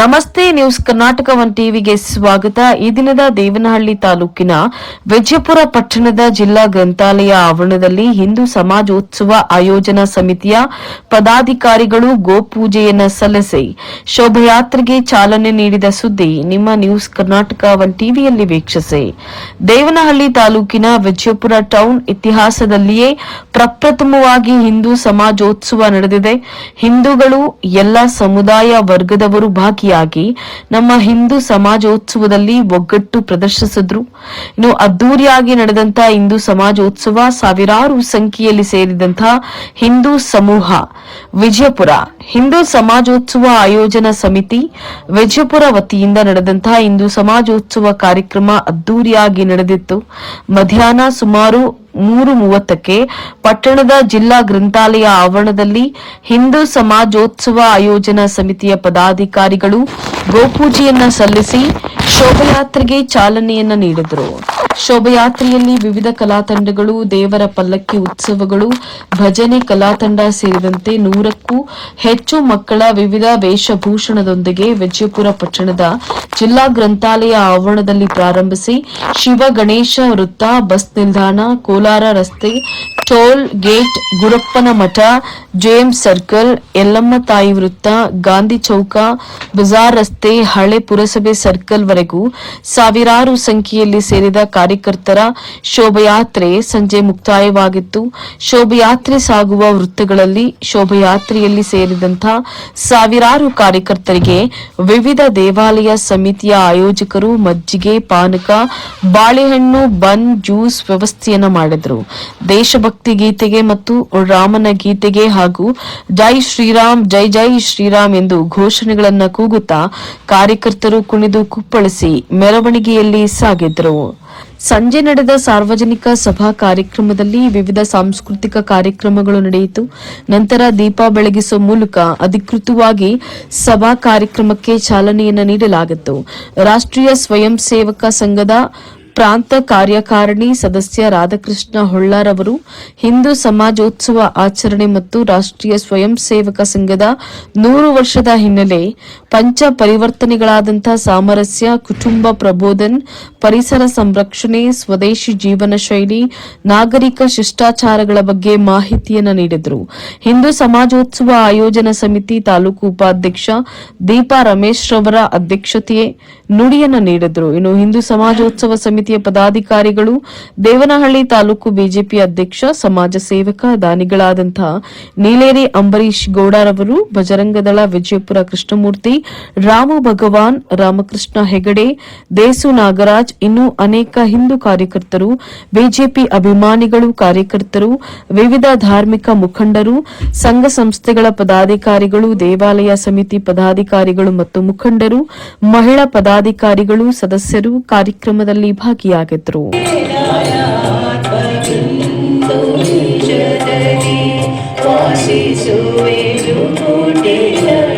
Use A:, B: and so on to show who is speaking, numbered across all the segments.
A: ನಮಸ್ತೆ news Karnataka one ಟಿವಿಗೆ ಸ್ವಾಗತ. ಈ ದಿನದ ದೇವನಹಳ್ಳಿ ತಾಲೂಕಿನ ವಿಜಯಪುರ ಪಟ್ಟಣದ ಜಿಲ್ಲಾ ಗ್ರಂಥಾಲಯ ಆವರಣದಲ್ಲಿ ಹಿಂದೂ ಸಮಾಜೋತ್ಸವ ಆಯೋಜನಾ ಸಮಿತಿಯ ಪದಾಧಿಕಾರಿಗಳು ಗೋಪೂಜೆಯನ್ನು ಸಲ್ಲಿಸಿ ಶೋಭಯಾತ್ರೆಗೆ ಚಾಲನೆ ನೀಡಿದ ಸುದ್ದಿ ನಿಮ್ಮ ನ್ಯೂಸ್ ಕರ್ನಾಟಕ ಒನ್ ಟಿವಿಯಲ್ಲಿ ವೀಕ್ಷಿಸಿ. ದೇವನಹಳ್ಳಿ ತಾಲೂಕಿನ ವಿಜಯಪುರ ಟೌನ್ ಇತಿಹಾಸದಲ್ಲಿಯೇ ಪ್ರಪ್ರಥಮವಾಗಿ ಹಿಂದೂ ಸಮಾಜೋತ್ಸವ ನಡೆದಿದೆ. ಹಿಂದೂಗಳು ಎಲ್ಲ ಸಮುದಾಯ ವರ್ಗದವರು ಭಾಗಿಯಾಗಿ ನಮ್ಮ ಹಿಂದೂ ಸಮಾಜೋತ್ಸವದಲ್ಲಿ ಒಗ್ಗಟ್ಟು ಪ್ರದರ್ಶಿಸಿದ್ರು. ಇನ್ನು ಅದ್ದೂರಿಯಾಗಿ ನಡೆದಂತ ಹಿಂದೂ ಸಮಾಜೋತ್ಸವ ಸಾವಿರಾರು ಸಂಖ್ಯೆಯಲ್ಲಿ ಸೇರಿದಂತ ಹಿಂದೂ ಸಮೂಹ, ವಿಜಯಪುರ. ಹಿಂದೂ ಸಮಾಜೋತ್ಸವ ಆಯೋಜನಾ ಸಮಿತಿ ವಿಜಯಪುರ ವತಿಯಿಂದ ನಡೆದಂತಹ ಹಿಂದೂ ಸಮಾಜೋತ್ಸವ ಕಾರ್ಯಕ್ರಮ ಅದ್ದೂರಿಯಾಗಿ ನಡೆದಿತ್ತು. ಮಧ್ಯಾಹ್ನ ಸುಮಾರು ಮೂರು ಮೂವತ್ತಕ್ಕೆ ಪಟ್ಟಣದ ಜಿಲ್ಲಾ ಗ್ರಂಥಾಲಯ ಆವರಣದಲ್ಲಿ ಹಿಂದೂ ಸಮಾಜೋತ್ಸವ ಆಯೋಜನಾ ಸಮಿತಿಯ ಪದಾಧಿಕಾರಿಗಳು ಗೋಪೂಜೆಯನ್ನ ಸಲ್ಲಿಸಿ ಶೋಭಯಾತ್ರೆಗೆ ಚಾಲನೆಯನ್ನ ನೀಡಿದರು. ಶೋಭಯಾತ್ರೆಯಲ್ಲಿ ವಿವಿಧ ಕಲಾತಂಡಗಳು ದೇವರ ಪಲ್ಲಕ್ಕಿ ಉತ್ಸವಗಳು, ಭಜನೆ ಕಲಾತಂಡ ಸೇರಿದಂತೆ ನೂರಕ್ಕೂ ಹೆಚ್ಚು ಮಕ್ಕಳ ವಿವಿಧ ವೇಷಭೂಷಣದೊಂದಿಗೆ ವಿಜಯಪುರ ಪಟ್ಟಣದ ಜಿಲ್ಲಾ ಗ್ರಂಥಾಲಯ ಆವರಣದಲ್ಲಿ ಪ್ರಾರಂಭಿಸಿ ಶಿವ ಗಣೇಶ ವೃತ್ತ, ಬಸ್ ನಿಲ್ದಾಣ, ಕೋಲಾರ ರಸ್ತೆ, ಟೋಲ್ ಗೇಟ್, ಗುರಪ್ಪನ ಮಠ ಜೇಮ್ ಸರ್ಕಲ್, ಯಲ್ಲಮ್ಮ ತಾಯಿ ವೃತ್ತ, ಗಾಂಧಿ ಚೌಕ, ಬಜಾರ್ ರಸ್ತೆ, ಹಳೆ ಪುರಸಭೆ ಸರ್ಕಲ್ ವರೆಗೂ ಸಾವಿರಾರು ಸಂಖ್ಯೆಯಲ್ಲಿ ಸೇರಿದ ಕಾರ್ಯಕರ್ತರ ಶೋಭಯಾತ್ರೆ ಸಂಜೆ ಮುಕ್ತಾಯವಾಗಿತ್ತು. ಶೋಭಯಾತ್ರೆ ಸಾಗುವ ವೃತ್ತಗಳಲ್ಲಿ ಶೋಭಯಾತ್ರೆಯಲ್ಲಿ ಸೇರಿದಂತ ಸಾವಿರಾರು ಕಾರ್ಯಕರ್ತರಿಗೆ ವಿವಿಧ ದೇವಾಲಯ ಸಮಿತಿಯ ಆಯೋಜಕರು ಮಜ್ಜಿಗೆ, ಪಾನಕ, ಬಾಳೆಹಣ್ಣು, ಬನ್, ಜ್ಯೂಸ್ ವ್ಯವಸ್ಥೆಯನ್ನು ಮಾಡಿದರು. ದೇಶಭಕ್ತಿ ಗೀತೆಗೆ ಮತ್ತು ರಾಮನ ಗೀತೆಗೆ ಹಾಗೂ ಜೈ ಶ್ರೀರಾಮ್, ಜೈ ಜೈ ಶ್ರೀರಾಮ್ ಎಂದು ಘೋಷಣೆಗಳನ್ನು ಕೂಗುತ್ತಾ ಕಾರ್ಯಕರ್ತರು ಕುಣಿದು ಕುಪ್ಪಳಿಸಿ ಮೆರವಣಿಗೆಯಲ್ಲಿ ಸಾಗಿದ್ರು. ಸಂಜೆ ನಡೆದ ಸಾರ್ವಜನಿಕ ಸಭಾ ಕಾರ್ಯಕ್ರಮದಲ್ಲಿ ವಿವಿಧ ಸಾಂಸ್ಕೃತಿಕ ಕಾರ್ಯಕ್ರಮಗಳು ನಡೆಯಿತು. ನಂತರ ದೀಪ ಬೆಳಗಿಸುವ ಮೂಲಕ ಅಧಿಕೃತವಾಗಿ ಸಭಾ ಕಾರ್ಯಕ್ರಮಕ್ಕೆ ಚಾಲನೆಯನ್ನು ನೀಡಲಾಗಿತ್ತು. ರಾಷ್ಟ್ರೀಯ ಸ್ವಯಂ ಸೇವಕ ಸಂಘದ ಪ್ರಾಂತ ಕಾರ್ಯಕಾರಿಣಿ ಸದಸ್ಯ ರಾಧಾಕೃಷ್ಣ ಹೊಳ್ಳಾರ್ ಅವರು ಹಿಂದೂ ಸಮಾಜೋತ್ಸವ ಆಚರಣೆ ಮತ್ತು ರಾಷ್ಟ್ರೀಯ ಸ್ವಯಂ ಸೇವಕ ಸಂಘದ ನೂರು ವರ್ಷದ ಹಿನ್ನೆಲೆ ಪಂಚ ಪರಿವರ್ತನೆಗಳಾದಂತಹ ಸಾಮರಸ್ಯ, ಕುಟುಂಬ ಪ್ರಬೋಧನ್, ಪರಿಸರ ಸಂರಕ್ಷಣೆ, ಸ್ವದೇಶಿ ಜೀವನ ಶೈಲಿ, ನಾಗರಿಕ ಶಿಷ್ಟಾಚಾರಗಳ ಬಗ್ಗೆ ಮಾಹಿತಿಯನ್ನು ನೀಡಿದರು. ಹಿಂದೂ ಸಮಾಜೋತ್ಸವ ಆಯೋಜನಾ ಸಮಿತಿ ತಾಲೂಕು ಉಪಾಧ್ಯಕ್ಷ ದೀಪಾ ರಮೇಶ್ ರವರ ಅಧ್ಯಕ್ಷತೆಯೇ ನುಡಿಯನ್ನು ನೀಡಿದರು. ಇನ್ನು ಹಿಂದೂ ಸಮಾಜೋತ್ಸವ ಸಮಿತಿಯ ಪದಾಧಿಕಾರಿಗಳು ದೇವನಹಳ್ಳಿ ತಾಲೂಕು ಬಿಜೆಪಿ ಅಧ್ಯಕ್ಷ, ಸಮಾಜ ಸೇವಕ, ದಾನಿಗಳಾದಂತಹ ನೀಲೇರಿ ಅಂಬರೀಶ್ ಗೌಡರವರು ಬಜರಂಗದಳ ವಿಜಯಪುರ ಕೃಷ್ಣಮೂರ್ತಿ, ರಾಮು ಭಗವಾನ್, ರಾಮಕೃಷ್ಣ ಹೆಗಡೆ, ದೇಸು ನಾಗರಾಜ್, ಇನ್ನೂ ಅನೇಕ ಹಿಂದೂ ಕಾರ್ಯಕರ್ತರು, ಬಿಜೆಪಿ ಅಭಿಮಾನಿಗಳು, ಕಾರ್ಯಕರ್ತರು, ವಿವಿಧ ಧಾರ್ಮಿಕ ಮುಖಂಡರು, ಸಂಘ ಸಂಸ್ಥೆಗಳ ಪದಾಧಿಕಾರಿಗಳು, ದೇವಾಲಯ ಸಮಿತಿ ಪದಾಧಿಕಾರಿಗಳು ಮತ್ತು ಮುಖಂಡರು, ಮಹಿಳಾ ಪದಾಧಿಕಾರಿಗಳು, ಸದಸ್ಯರು, ಕಾರ್ಯಕ್ರಮದಲ್ಲಿ ಭಾಗಿಯಾಗಿದ್ದರು
B: अल्लाह की आगित्रो Thank.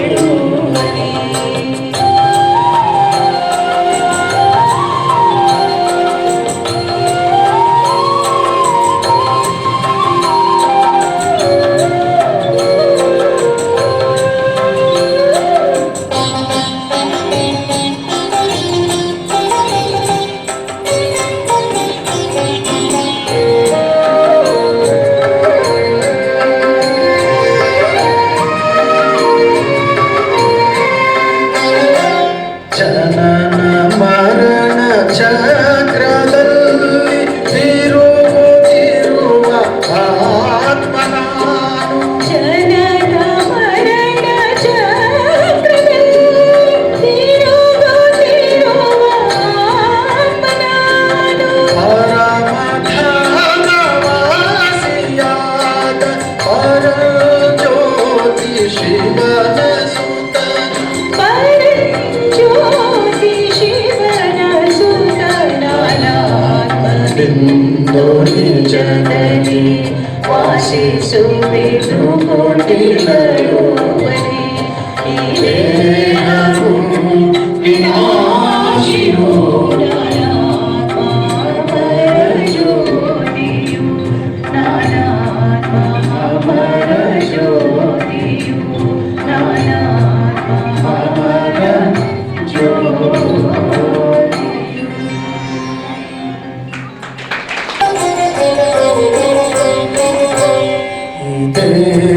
C: Hey.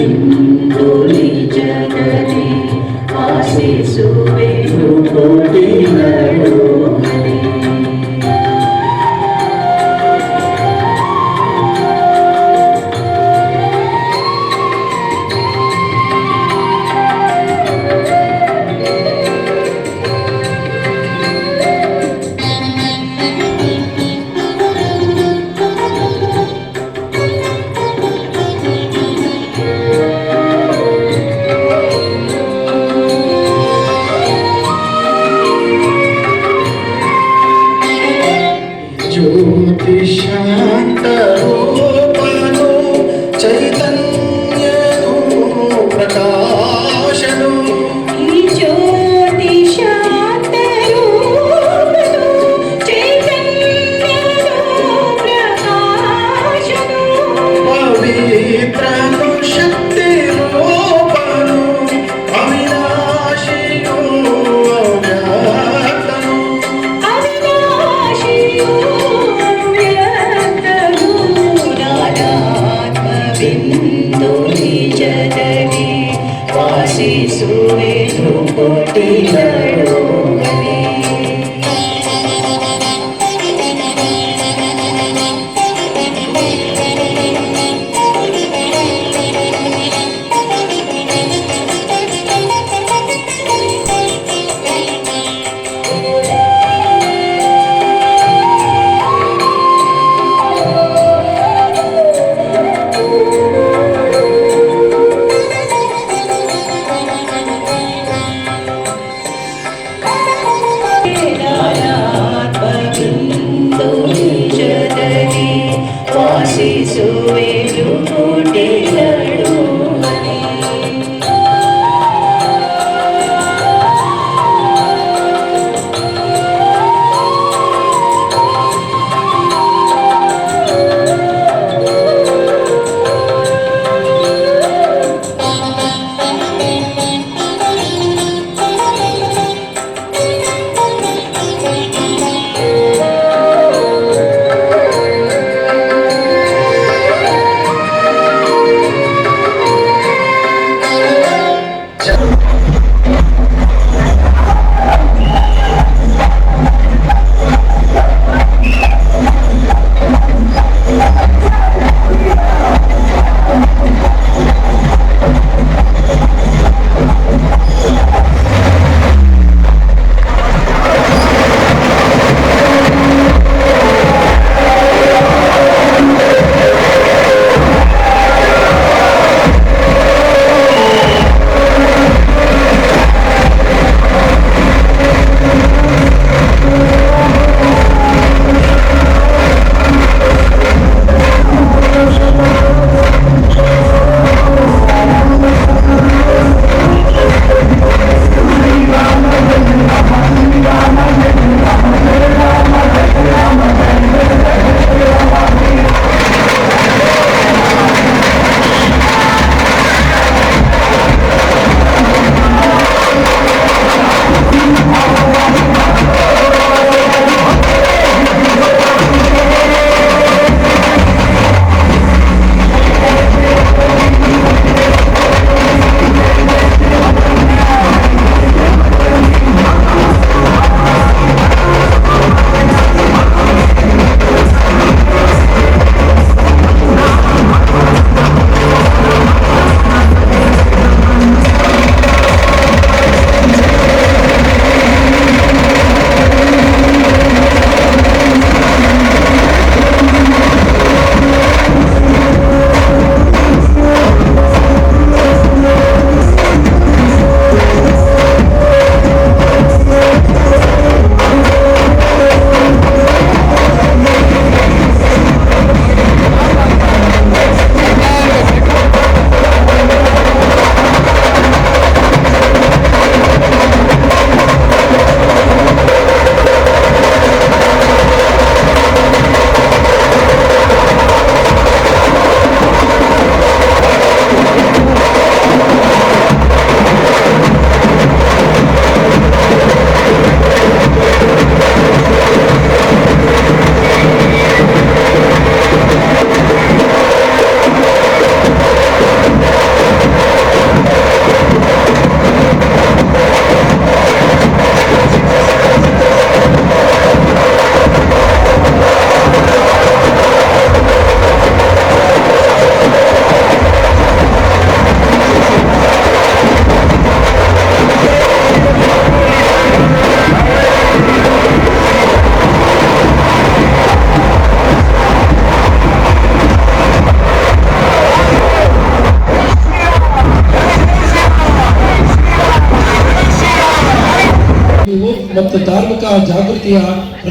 C: Thank you. happy.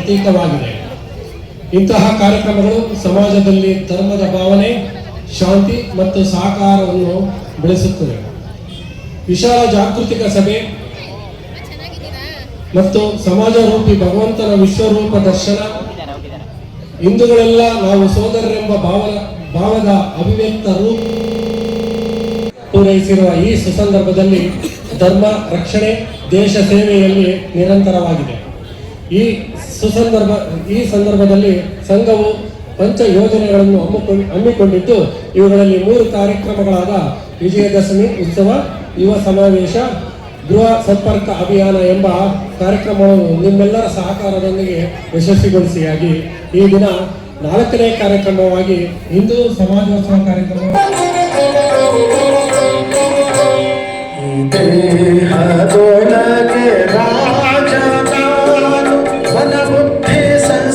C: ಪ್ರತೀಕವಾಗಿದೆ ಇಂತಹ ಕಾರ್ಯಕ್ರಮಗಳು ಸಮಾಜದಲ್ಲಿ ಧರ್ಮದ ಭಾವನೆ, ಶಾಂತಿ ಮತ್ತು ಸಹಕಾರವನ್ನು ಬೆಳೆಸುತ್ತದೆ ವಿಶಾಲ ಜಾಗೃತಿಕ ಸಭೆ ಮತ್ತು ಸಮಾಜ ರೂಪಿ ಭಗವಂತನ ವಿಶ್ವರೂಪ ದರ್ಶನ. ಹಿಂದೂಗಳೆಲ್ಲ ನಾವು ಸೋದರರೆಂಬ ಭಾವ ಭಾವದ ಅಭಿವ್ಯಕ್ತ ರೂಪ ಪೂರೈಸಿರುವ ಈ ಸುಸಂದರ್ಭದಲ್ಲಿ ಧರ್ಮ, ರಕ್ಷಣೆ, ದೇಶ ಸೇವೆಯಲ್ಲಿ ನಿರಂತರವಾಗಿದೆ. ಈ ಸುಸಂದರ್ಭ, ಈ ಸಂದರ್ಭದಲ್ಲಿ ಸಂಘವು ಪಂಚ ಯೋಜನೆಗಳನ್ನು ಹಮ್ಮಿಕೊಂಡು, ಹಮ್ಮಿಕೊಂಡಿದ್ದು, ಇವುಗಳಲ್ಲಿ ಮೂರು ಕಾರ್ಯಕ್ರಮಗಳಾದ ವಿಜಯದಶಮಿ ಉತ್ಸವ, ಯುವ ಸಮಾವೇಶ, ಗೃಹ ಸಂಪರ್ಕ ಅಭಿಯಾನ ಎಂಬ ಕಾರ್ಯಕ್ರಮವನ್ನು ನಿಮ್ಮೆಲ್ಲರ ಸಹಕಾರದೊಂದಿಗೆ ಯಶಸ್ವಿಗೊಳಿಸಿಯಾಗಿ ಈ ದಿನ ನಾಲ್ಕನೇ ಕಾರ್ಯಕ್ರಮವಾಗಿ ಹಿಂದೂ ಸಮಾಜೋತ್ಸವ ಕಾರ್ಯಕ್ರಮ.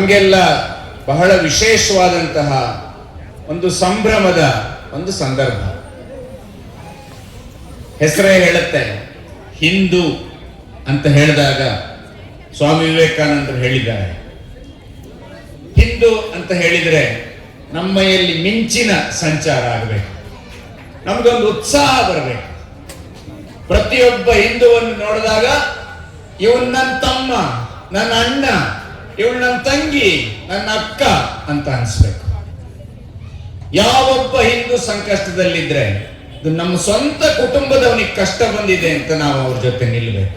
D: ನಮಗೆಲ್ಲ ಬಹಳ ವಿಶೇಷವಾದಂತಹ ಒಂದು ಸಂಭ್ರಮದ ಒಂದು ಸಂದರ್ಭ. ಹೆಸರೇ ಹೇಳುತ್ತೆ, ಹಿಂದೂ ಅಂತ ಹೇಳಿದಾಗ ಸ್ವಾಮಿ ವಿವೇಕಾನಂದರು ಹೇಳಿದ್ದಾರೆ. ಹಿಂದೂ ಅಂತ ಹೇಳಿದರೆ ನಮ್ಮಲ್ಲಿ ಮಿಂಚಿನ ಸಂಚಾರ ಆಗಬೇಕು. ನಮಗೊಂದು ಉತ್ಸಾಹ ಬರಬೇಕು. ಪ್ರತಿಯೊಬ್ಬ ಹಿಂದುವನ್ನು ನೋಡಿದಾಗ, ಇವನ್ ನನ್ನ ತಮ್ಮ ನನ್ನ ಅಣ್ಣ ಇವಳು ನನ್ನ ತಂಗಿ ನನ್ನ ಅಕ್ಕ ಅಂತ ಅನ್ಸ್ಬೇಕು. ಯಾವೊಬ್ಬ ಹಿಂದೂ ಸಂಕಷ್ಟದಲ್ಲಿದ್ರೆ ಇದು ನಮ್ಮ ಸ್ವಂತ ಕುಟುಂಬದವನಿಗೆ ಕಷ್ಟ ಬಂದಿದೆ ಅಂತ ನಾವು ಅವ್ರ ಜೊತೆ ನಿಲ್ಲಬೇಕು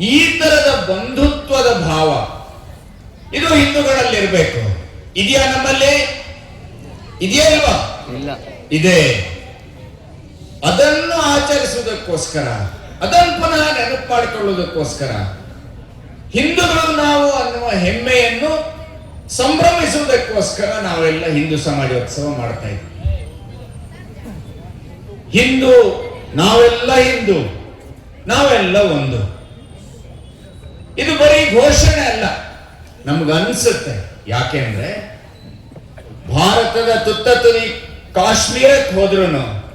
D: ಈ ತರದ ಬಂಧುತ್ವದ ಭಾವ ಇದು ಹಿಂದೂಗಳಲ್ಲಿ ಇರಬೇಕು ಇದೆಯಾ ನಮ್ಮಲ್ಲಿ? ಇದೆಯಾ ಇಲ್ವಾ? ಇದೆ. ಅದನ್ನು ಆಚರಿಸುವುದಕ್ಕೋಸ್ಕರ ಅದನ್ನು ಪುನಃ ನೆನಪು ಮಾಡಿಕೊಳ್ಳುವುದಕ್ಕೋಸ್ಕರ ಹಿಂದೂಗಳು ನಾವು ಅನ್ನುವ ಹೆಮ್ಮೆಯನ್ನು ಸಂಭ್ರಮಿಸುವುದಕ್ಕೋಸ್ಕರ ನಾವೆಲ್ಲ ಹಿಂದೂ ಸಮಾಜೋತ್ಸವ ಮಾಡ್ತಾ ಇದ್ದೀವಿ ಹಿಂದೂ, ನಾವೆಲ್ಲ ಹಿಂದೂ, ನಾವೆಲ್ಲ ಒಂದು. ಇದು ಬರೀ ಘೋಷಣೆ ಅಲ್ಲ, ನಮ್ಗನ್ಸುತ್ತೆ. ಯಾಕೆಂದ್ರೆ ಭಾರತದ ತುತ್ತ ತುದಿ ಕಾಶ್ಮೀರಕ್ಕೆ ಹೋದ್ರು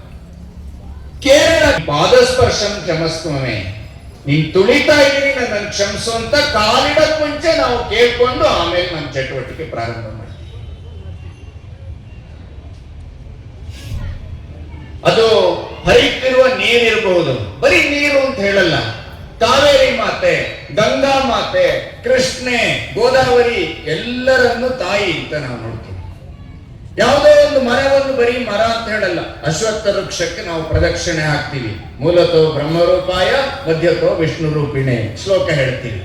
D: ಕೇರಳ ಪಾದಸ್ಪರ್ಶಂ ಕ್ಷಮಸ್ವಮೆ ನೀನ್ ತುಳಿತಾ ಇದ್ದೀನಿ ನನ್ನ ಕ್ಷಮಿಸು ಅಂತ ಕಾಲಿಡಕ್ ಮುಂಚೆ ನಾವು ಕೇಳ್ಕೊಂಡು ಆಮೇಲೆ ನಮ್ಮ ಚಟುವಟಿಕೆ ಪ್ರಾರಂಭ ಮಾಡ್ತೀವಿ. ಅದು ಹರಿತಿರುವ ನೀರಿರಬಹುದು ಬರೀ ನೀರು ಅಂತ ಹೇಳಲ್ಲ. ಕಾವೇರಿ ಮಾತೆ, ಗಂಗಾ ಮಾತೆ, ಕೃಷ್ಣೆ, ಗೋದಾವರಿ ಎಲ್ಲರನ್ನು ತಾಯಿ ಅಂತ ನಾವು ನೋಡ್ತೀವಿ. ಯಾವುದೋ ಒಂದು ಮರವನ್ನು ಬರೀ ಮರ ಅಂತ ಹೇಳಲ್ಲ, ಅಶ್ವತ್ಥ ವೃಕ್ಷಕ್ಕೆ ನಾವು ಪ್ರದಕ್ಷಿಣೆ ಹಾಕ್ತೀವಿ. ಮೂಲತೋ ಬ್ರಹ್ಮರೂಪಾಯ, ಮಧ್ಯತೋ ವಿಷ್ಣು ರೂಪಿಣೆ ಶ್ಲೋಕ ಹೇಳ್ತೀವಿ.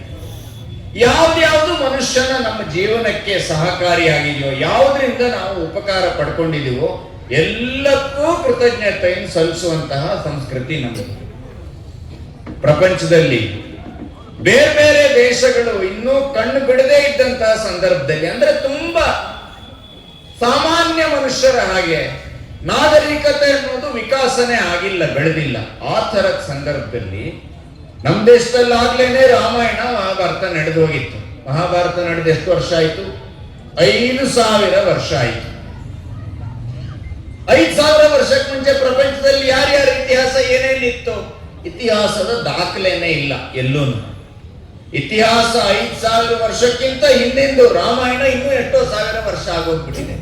D: ಯಾವ್ದ್ಯಾವ್ದು ಮನುಷ್ಯನ ನಮ್ಮ ಜೀವನಕ್ಕೆ ಸಹಕಾರಿಯಾಗಿದೆಯೋ, ಯಾವುದರಿಂದ ನಾವು ಉಪಕಾರ ಪಡ್ಕೊಂಡಿದೀವೋ, ಎಲ್ಲಕ್ಕೂ ಕೃತಜ್ಞತೆಯನ್ನು ಸಲ್ಲಿಸುವಂತಹ ಸಂಸ್ಕೃತಿ ನಮ್ಮದು ಪ್ರಪಂಚದಲ್ಲಿ ಬೇರೆ ಬೇರೆ ದೇಶಗಳು ಇನ್ನೂ ಕಣ್ಣು ಬಿಡದೇ ಇದ್ದಂತಹ ಸಂದರ್ಭದಲ್ಲಿ, ಅಂದ್ರೆ ತುಂಬಾ ಸಾಮಾನ್ಯ ಮನುಷ್ಯರ ಹಾಗೆ ನಾಗರಿಕತೆ ಅನ್ನೋದು ವಿಕಾಸನೆ ಆಗಿಲ್ಲ, ಬೆಳೆದಿಲ್ಲ. ಆ ಥರದ ಸಂದರ್ಭದಲ್ಲಿ ನಮ್ಮ ದೇಶದಲ್ಲಿ ಆಗ್ಲೇನೆ ರಾಮಾಯಣ ಮಹಾಭಾರತ ನಡೆದು ಹೋಗಿತ್ತು ಮಹಾಭಾರತ ನಡೆದು ಎಷ್ಟು ವರ್ಷ ಆಯ್ತು? ಐದು ಸಾವಿರ ವರ್ಷ ಆಯ್ತು. ಐದು ಸಾವಿರ ವರ್ಷಕ್ಕೆ ಮುಂಚೆ ಪ್ರಪಂಚದಲ್ಲಿ ಯಾರ್ಯಾರ ಇತಿಹಾಸ ಏನೇನಿತ್ತು, ಇತಿಹಾಸದ ದಾಖಲೆನೇ ಇಲ್ಲ ಎಲ್ಲೂ ಇತಿಹಾಸ ಐದು ಸಾವಿರ ವರ್ಷಕ್ಕಿಂತ ಹಿಂದೆಂದು, ರಾಮಾಯಣ ಇನ್ನೂ ಎಷ್ಟೋ ಸಾವಿರ ವರ್ಷ ಆಗೋಗ್ಬಿಟ್ಟಿದೆ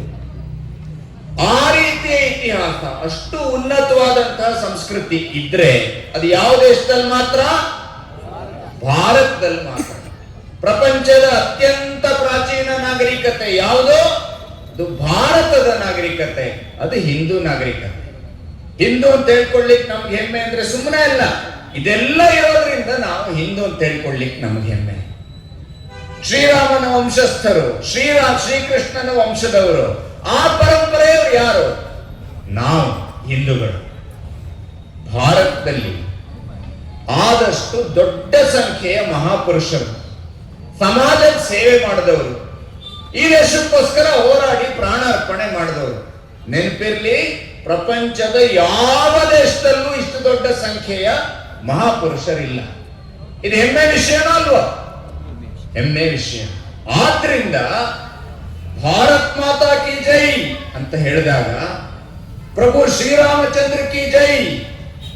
D: ಆ ರೀತಿಯ ಇತಿಹಾಸ, ಅಷ್ಟು ಉನ್ನತವಾದಂತಹ ಸಂಸ್ಕೃತಿ ಇದ್ರೆ ಅದು ಯಾವ ದೇಶದಲ್ಲಿ ಮಾತ್ರ? ಭಾರತದಲ್ಲಿ ಮಾತ್ರ. ಪ್ರಪಂಚದ ಅತ್ಯಂತ ಪ್ರಾಚೀನ ನಾಗರಿಕತೆ ಯಾವುದು? ಅದು ಭಾರತದ ನಾಗರಿಕತೆ, ಅದು ಹಿಂದೂ ನಾಗರಿಕತೆ. ಹಿಂದೂ ಅಂತ ಹೇಳ್ಕೊಳ್ಳಿಕ್ ನಮ್ಗೆ ಹೆಮ್ಮೆ ಅಂದ್ರೆ ಸುಮ್ಮನೆ ಅಲ್ಲ. ಇದೆಲ್ಲ ಇರೋದ್ರಿಂದ ನಾವು ಹಿಂದೂ ಅಂತ ಹೇಳ್ಕೊಳ್ಳಿಕ್ ನಮ್ಗೆ ಹೆಮ್ಮೆ. ಶ್ರೀರಾಮನ ವಂಶಸ್ಥರು ಶ್ರೀರಾಮ್ ಶ್ರೀಕೃಷ್ಣನ ವಂಶದವರು ಆ ಪರಂಪರೆಯವರು ಯಾರು? ನಾವು, ಹಿಂದೂಗಳು. ಭಾರತದಲ್ಲಿ ಆದಷ್ಟು ದೊಡ್ಡ ಸಂಖ್ಯೆಯ ಮಹಾಪುರುಷರು. ಸಮಾಜದ ಸೇವೆ ಮಾಡಿದವರು. ಈ ದೇಶಕ್ಕೋಸ್ಕರ ಹೋರಾಡಿ ಪ್ರಾಣ ಅರ್ಪಣೆ ಮಾಡಿದವರು. ನೆನಪಿರ್ಲಿ, ಪ್ರಪಂಚದ ಯಾವ ದೇಶದಲ್ಲೂ ಇಷ್ಟು ದೊಡ್ಡ ಸಂಖ್ಯೆಯ ಮಹಾಪುರುಷರಿಲ್ಲ. ಇದು ಹೆಮ್ಮೆ ವಿಷಯನೋ ಅಲ್ವಾ? ಹೆಮ್ಮೆ ವಿಷಯ. ಆದ್ರಿಂದ ಭಾರತ್ ಮಾತಾ ಕಿ ಜೈ ಅಂತ ಹೇಳಿದಾಗ, ಪ್ರಭು ಶ್ರೀರಾಮಚಂದ್ರ ಕಿ ಜೈ,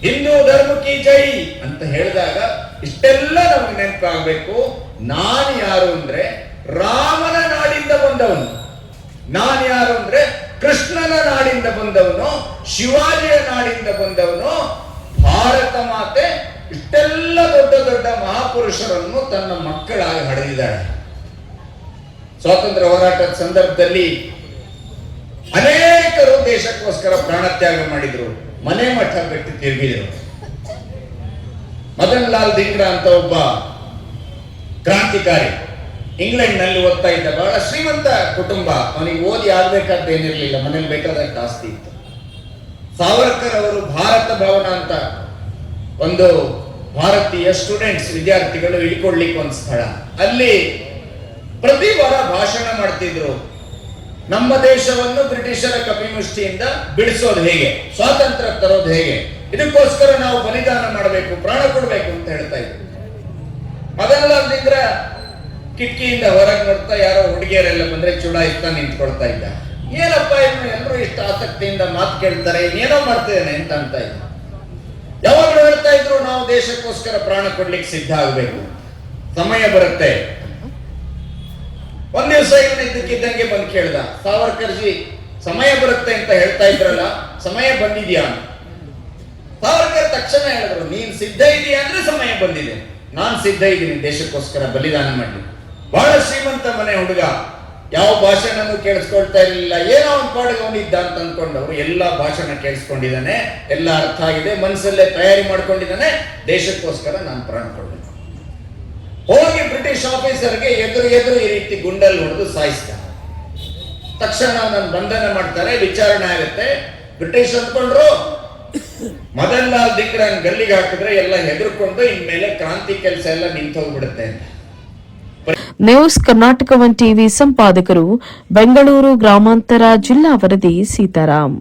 D: ಹಿಂದೂ ಧರ್ಮ ಕಿ ಜೈ ಅಂತ ಹೇಳಿದಾಗ, ಇಷ್ಟೆಲ್ಲ ನಮಗೆ ನೆನಪಾಗಬೇಕು. ನಾನು ಯಾರು ಅಂದ್ರೆ ರಾಮನ ನಾಡಿಂದ ಬಂದವನು. ನಾನು ಯಾರು ಅಂದ್ರೆ ಕೃಷ್ಣನ ನಾಡಿಂದ ಬಂದವನು, ಶಿವಾಜಿಯ ನಾಡಿಂದ ಬಂದವನು. ಭಾರತ ಮಾತೆ ಇಷ್ಟೆಲ್ಲ ದೊಡ್ಡ ದೊಡ್ಡ ಮಹಾಪುರುಷರನ್ನು ತನ್ನ ಮಕ್ಕಳಾಗಿ ಹಡೆದಿದ್ದಾಳೆ. ಸ್ವಾತಂತ್ರ್ಯ ಹೋರಾಟದ ಸಂದರ್ಭದಲ್ಲಿ ಅನೇಕರು ದೇಶಕ್ಕೋಸ್ಕರ ಪ್ರಾಣತ್ಯಾಗ ಮಾಡಿದ್ರು. ಮನೆ ಮಠ ಬಿಟ್ಟು ತಿರುಗಿದ್ರು. ಮದನ್ ಲಾಲ್ ದಿಂಗ್ರಾ ಅಂತ ಒಬ್ಬ ಕ್ರಾಂತಿಕಾರಿ ಇಂಗ್ಲೆಂಡ್ನಲ್ಲಿ ಓದ್ತಾ ಇದ್ದ ಬಹಳ ಶ್ರೀಮಂತ ಕುಟುಂಬ. ಅವನಿಗೆ ಓದಿ ಆಗ್ಬೇಕಾದ ಏನಿರಲಿಲ್ಲ, ಮನೇಲಿ ಬೇಕಾದ ಆಸ್ತಿ ಇತ್ತು. ಸಾವರ್ಕರ್ ಅವರು ಭಾರತ ಭವನ ಅಂತ ಒಂದು ಭಾರತೀಯ ಸ್ಟೂಡೆಂಟ್ಸ್ ವಿದ್ಯಾರ್ಥಿಗಳು ಇಳ್ಕೊಳ್ಳಿಕ್ಕೆ ಒಂದು ಸ್ಥಳ. ಅಲ್ಲಿ ಪ್ರತಿ ವಾರ ಭಾಷಣ ಮಾಡ್ತಿದ್ರು. ನಮ್ಮ ದೇಶವನ್ನು ಬ್ರಿಟಿಷರ ಕಪಿಮುಷ್ಟಿಯಿಂದ ಬಿಡಿಸೋದು ಹೇಗೆ? ಸ್ವಾತಂತ್ರ್ಯ ತರೋದು ಹೇಗೆ? ಇದಕ್ಕೋಸ್ಕರ ನಾವು ಬಲಿದಾನ ಮಾಡಬೇಕು, ಪ್ರಾಣ ಕೊಡಬೇಕು ಅಂತ ಹೇಳ್ತಾ ಇದ್ರು. ಅದೆಲ್ಲ ಅಂದಿದ್ರೆ ಕಿಟಕಿಯಿಂದ ಹೊರಗೆ ನೋಡ್ತಾ ಯಾರೋ ಹುಡುಗಿಯರೆಲ್ಲ ಬಂದ್ರೆ ಚುಡಾಯಿಸ್ತಾ ನಿಂತ್ಕೊಳ್ತಾ ಇದ್ದ. ಏನಪ್ಪ ಇನ್ನು ಎಲ್ಲರೂ ಇಷ್ಟು ಆಸಕ್ತಿಯಿಂದ ಮಾತು ಕೇಳ್ತಾರೆ ಏನೋ ಮಾಡ್ತೇನೆ ಅಂತ ಅಂತ ಇದ್ದ. ಯಾವಾಗಲೂ ಹೇಳ್ತಾ ಇದ್ರು, ನಾವು ದೇಶಕ್ಕೋಸ್ಕರ ಪ್ರಾಣ ಕೊಡ್ಲಿಕ್ಕೆ ಸಿದ್ಧ ಆಗಬೇಕು. ಸಮಯ ಬರುತ್ತೆ. ಒಂದ್ ದಿವಸ ಇವನು ಇದ್ದಕ್ಕಿದ್ದಂಗೆ ಬಂದು ಕೇಳ್ದ ಸಾವರ್ಕರ್ಜಿ ಸಮಯ ಬರುತ್ತೆ ಅಂತ ಹೇಳ್ತಾ ಇದ್ರಲ್ಲ, ಸಮಯ ಬಂದಿದ್ಯಾ? ಸಾವರ್ಕರ್ ತಕ್ಷಣ ಹೇಳಿದ್ರು, ನೀನ್ ಸಿದ್ಧ ಇದೆಯಾ ಅಂದ್ರೆ ಸಮಯ ಬಂದಿದೆ. ನಾನ್ ಸಿದ್ಧ ಇದ್ದೀನಿ ದೇಶಕ್ಕೋಸ್ಕರ ಬಲಿದಾನ ಮಾಡಿ ಬಹಳ ಶ್ರೀಮಂತ ಮನೆ ಹುಡುಗ, ಯಾವ ಭಾಷಣನೂ ಕೇಳಿಸ್ಕೊಳ್ತಾ ಇರಲಿಲ್ಲ. ಏನೋ ಒಂದು ಪಾಡಿಗೆ ಅವನಿದ್ದ ಅಂತ ಅವರು ಎಲ್ಲ ಭಾಷಣ ಕೇಳಿಸ್ಕೊಂಡಿದ್ದಾನೆ, ಎಲ್ಲ ಅರ್ಥ ಆಗಿದೆ ಮನಸ್ಸಲ್ಲೇ ತಯಾರಿ ಮಾಡ್ಕೊಂಡಿದ್ದಾನೆ, ದೇಶಕ್ಕೋಸ್ಕರ ನಾನು ಪ್ರಾಣ ಕೊಡ್ಬೇಕು. ಹೋಗಿ ಬ್ರಿಟಿಷ್ ಆಫೀಸರ್ಗೆ ಎದುರು ಎದುರು ಈ ರೀತಿ ಗುಂಡಲ್ಲಿ ಹೊಡೆದು ಸಾಯಿಸ್ತಾರೆ ತಕ್ಷಣ ಅವನನ್ನು ಬಂಧನ ಮಾಡ್ತಾರೆ, ವಿಚಾರಣೆ ಆಗುತ್ತೆ. ಬ್ರಿಟಿಷ್ ಅಂದ್ಕೊಂಡ್ರು ಮದನ್ ಲಾಲ್ ದಿಕ್ರನ್ ಗಲ್ಲಿಗೆ ಹಾಕಿದ್ರೆ ಎಲ್ಲ ಹೆದರ್ಕೊಂಡು ಇನ್ಮೇಲೆ ಕ್ರಾಂತಿ ಕೆಲಸ ಎಲ್ಲ ನಿಂತೋಗ್ಬಿಡುತ್ತೆ ಅಂತ.
A: ನ್ಯೂಸ್ ಕರ್ನಾಟಕ ಒನ್ ಟಿವಿ ಸಂಪಾದಕರು, ಬೆಂಗಳೂರು ಗ್ರಾಮಾಂತರ ಜಿಲ್ಲಾ ವರದಿ ಸೀತಾರಾಮ್.